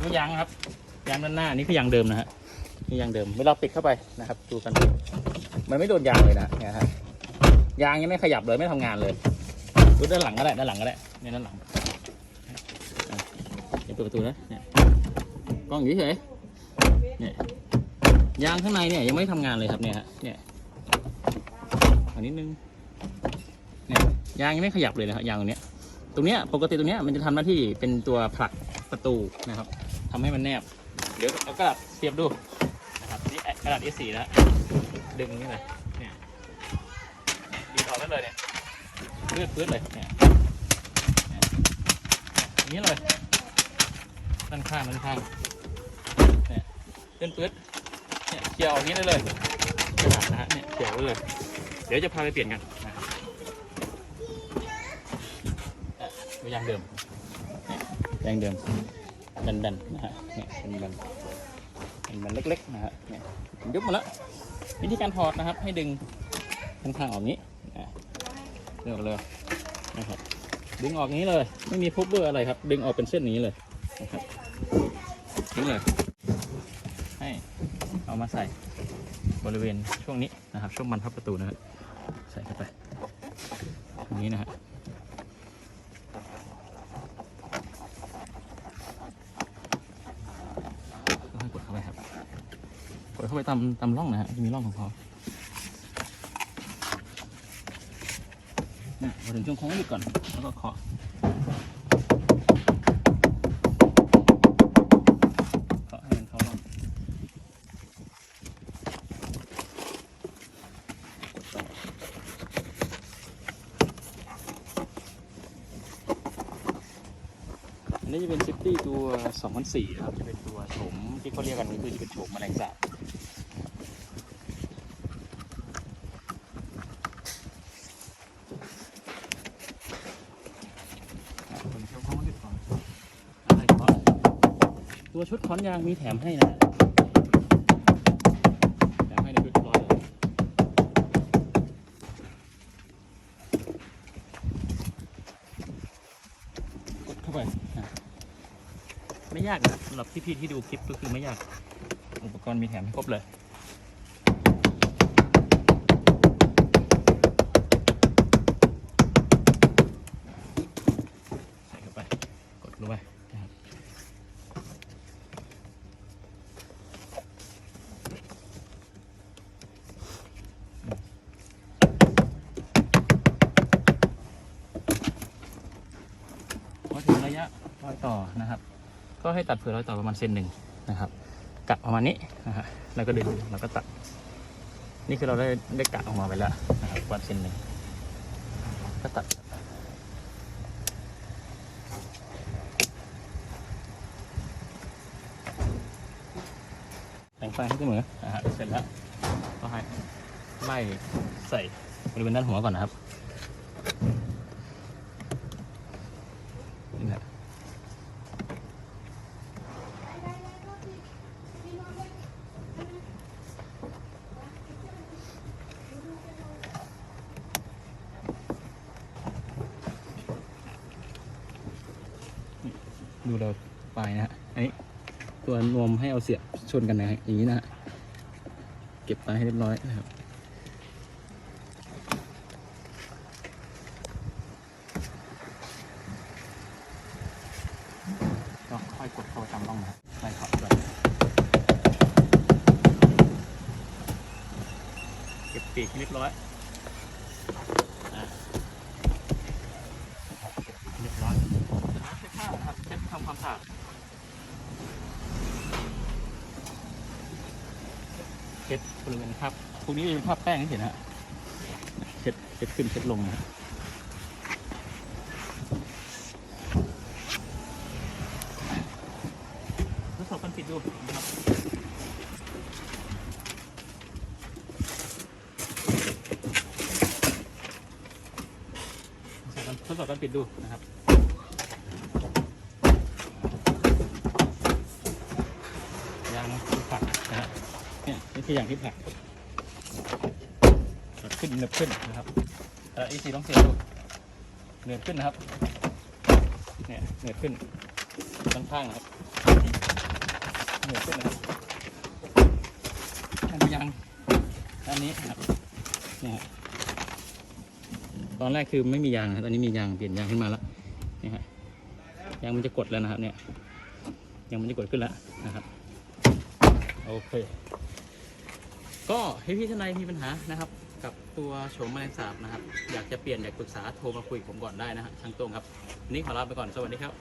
ตัวยางครับยางด้านหน้านี่คือยางเดิมนะฮะนี่ยางเดิมเวลาปิดเข้าไปนะครับ ดูกัน มันไม่โดนยางเลยนะเนี่ยฮะยางยังไม่ขยับเลยไม่ทำงานเลยดูด้านหลังก็ได้ด้านหลังก็ได้เนี่ยด้านหลังอะเดี๋ยวเปิดประตูนะเนี่ยกล้องอยู่เฉยเนี่ยยางข้างในเนี่ยยังไม่ได้ทำงานเลยครับเนี่ยฮะเนี่ยอันนิดนึงเนี่ยยางยังไม่ขยับเลยนะครับยางตรงเนี้ยตรงเนี้ยปกติตรงเนี้ยมันจะทำหน้าที่เป็นตัวผลักประตูนะครับ ทำให้มันแนบ เดี๋ยวเอากระดาษเสียบดูนะครับนี่กระดาษ A4 นะดึงนี่เลยเนี่ยดีออกได้เลยเนี่ยพืดพืดเลยเนี่ยอย่างนี้เลยด้านข้างด้านข้างเนี่ยเลื่อนปื๊ดเนี่ยเคลียออกอย่างนี้ได้เลยกระดาษนะฮะเนี่ยเคลียไว้เลย เดี๋ยวจะพาไปเปลี่ยนกันนะครับยางเดิมยางเดิม ดันดันๆนะฮะเนี่ยเป็นดันเป็นมันเล็กๆนะฮะเนี่ยยุบหมดแล้ววิธีการถอดนะครับ ให้ดึงข้างๆออกนี้นะดึงออกเลยนะครับดึงออกนี้เลย ไม่มีพุบเบอร์อะไรครับ ดึงออกเป็นเส้นนี้เลยนะครับทิ้งเลย ให้เอามาใส่บริเวณช่วงนี้นะครับ ช่วงมันพับประตูนะฮะใส่เข้าไปตรงนี้นะฮะ ก็ให้กดเข้าไปครับ กดเข้าไปตามตามร่องนะฮะจะมีร่องของเขาเนี่ยพอถึงช่วงโค้งหยุดก่อน แล้วก็เคาะเคาะให้มันเข้าร่องอันนี้จะเป็นซิตี้ตัว 2004นะครับ จะเป็นตัวโฉมที่เขาเรียกกันก็คือจะเป็นโฉมแมลงสาบ ผมเช่าข้อมูลก่อนอะไรครับ ตัวชุดค้อนยางมีแถมให้นะแถมให้ในชุดร้อยเลยกดเข้าไปอะไม่ยากนะสำหรับพี่ๆที่ดูคลิปก็คือไม่ยาก อุปกรณ์มีแถมให้ครบเลย ถึงระยะรอยต่อนะครับ ก็ให้ตัดเผื่อรอยต่อประมาณเซนหนึ่งนะครับกะประมาณนี้นะฮะแล้วก็ดึงแล้วก็ตัด นี่คือเราได้ได้กะออกมาไปแล้วนะครับประมาณเซนหนึ่งก็ตัดแต่งไฟให้เสมออ่าฮะเสร็จแล้วก็ให้ไล่ใส่บริเวณด้านหัวก่อนนะครับ ดูเราปลายนะฮะอันนี้ตัวนวมให้เอาเสียบชนกันนะฮะอย่างนี้นะฮะเก็บไปให้เรียบร้อยนะครับก็ค่อยกดเข้าไปตามร่องนะครับเก็บปีกให้เรียบร้อยอะเรียบร้อยจากนั้นเช็ดผ้านะครับเช็ดทำความสะอาด เช็ดบริเวณภาพพวกนี้เป็นภาพแป้งที่เห็นฮะเช็ดเช็ดขึ้นเช็ดลงนะฮะทดสอบกันปิดดูนะครับทดสอบกันปิดดูนะครับ ยางที่ผลักนะฮะเนี่ยนี่ คืออย่างที่ผักผลขึ้นเนืบขึ้นนะครับแล้วอีซีต้องเสียดูเนืบขึ้นนะครับ เนี่ยเนืบขึ้นข้างๆนะครับเหัวขึ้นนะครับอันยางด้านนี้นะครับเนี่ยฮะตอนแรกคือไม่มียางนะตอนนี้มียางเปลี่ยนยางขึ้นมาแล้วนี่ฮะยางมันจะกดแล้วนะครับเนี่ยยางมันจะกดขึ้นแล้วนะครับโอเค ก็พี่พี่ทนายมีปัญหานะครับกับตัวโฉมแมลงสาบนะครับ อยากจะเปลี่ยนอยากปรึกษาโทรมาคุยกับผมก่อนได้นะฮะช่างตรงครับวันนี้ขอลาไปก่อนสวัสดีครับ